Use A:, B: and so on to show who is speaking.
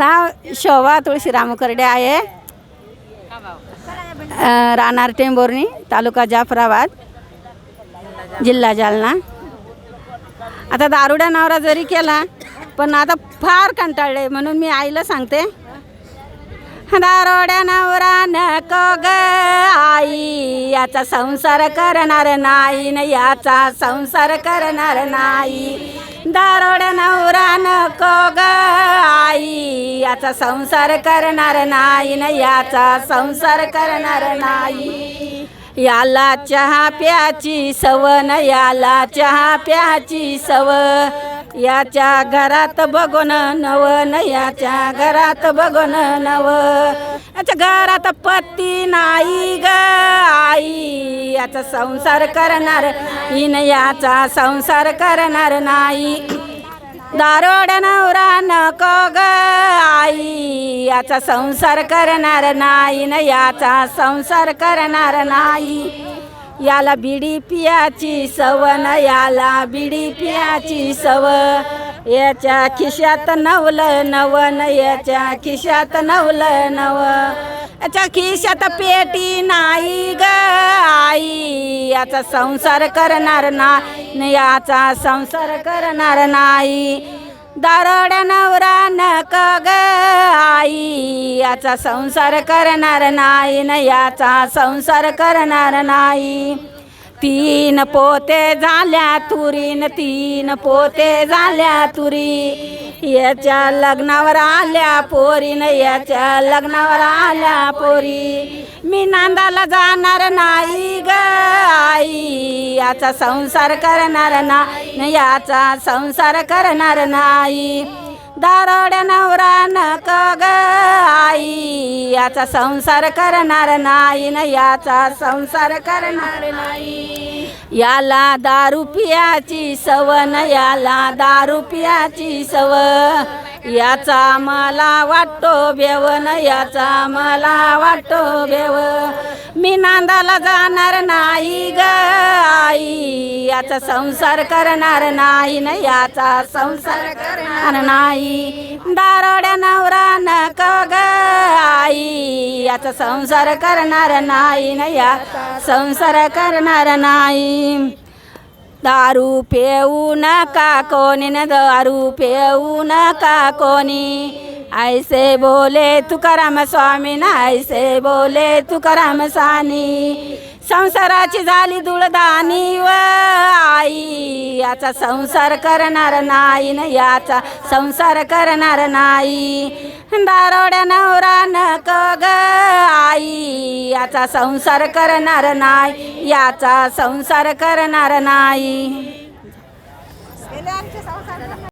A: हा शोभा तुळशीराम करडे आहे. राहणार टेंबोर्णी तालुका जाफराबाद जिल्हा जालना. आता दारुड्या नवरा जरी केला पण आता फार कंटाळले म्हणून मी आईला सांगते. दारोड्या नवरा नको ग आई याचा संसार करणार नाही याचा संसार करणार नाही. दारोड्या नवरा नको ग आई याचा संसार करणार नाही न याचा संसार करणार नाही. याला चहा प्याची न याला चहा प्याची सव. याच्या घरात बघून नव न याच्या घरात बघून नव. याच्या घरात पत्ती नाही ग आई. याचा संसार करणार इन याचा संसार करणार नाही. दारोड नवरा नको ग आई याचा संसार करणार नाही न याचा संसार करणार नाही. याला बिडी पियाची सवन याला बिडी पियाची सव. याच्या खिशात नवलं नवन याच्या खिशात नवलं नव. याच्या खिशात पेटी नाही ग आई. याचा संसार करणार नाही न याचा संसार करणार नाही. दारोड नवरा नक ग आई याचा संसार करणार नाही न याचा संसार करणार नाही. तीन पोते झाल्या तुरीन तीन पोते झाल्या तुरी. याच्या लग्नावर आल्या पोरीन याच्या लग्नावर आल्या पोरी. मी नांदाला जाणार नाही ग आई याचा संसार करणार नाही याचा संसार करणार नाही. दारोड नवरा नक ग आई याचा संसार करणार नाही न याचा संसार करणार नाही. याला दारू पियाची सवन याला दारू पियाची सव याचा मला वाटतो बेवन याचा मला वाटतो बेव. मी नांदाला जाणार नाही ग आई याचा संसार करणार नाही न याचा संसार करणार नाही. दारोड्या नवरा याचा संसार करणार नाही नया या. संसार करणार नाही. दारू पेऊ नका कोणी न दारू पेऊ नका कोणी. ऐसे बोले तुकाराम स्वामी ना ऐसे बोले तुकाराम सानी. संसाराची झाली दुळदानी व आई. याचा संसार करणार नाही ना याचा संसार करणार नाही. दारोड्या नवरा नको ग. आई याचा संसार करणार नाही याचा संसार करणार नाही.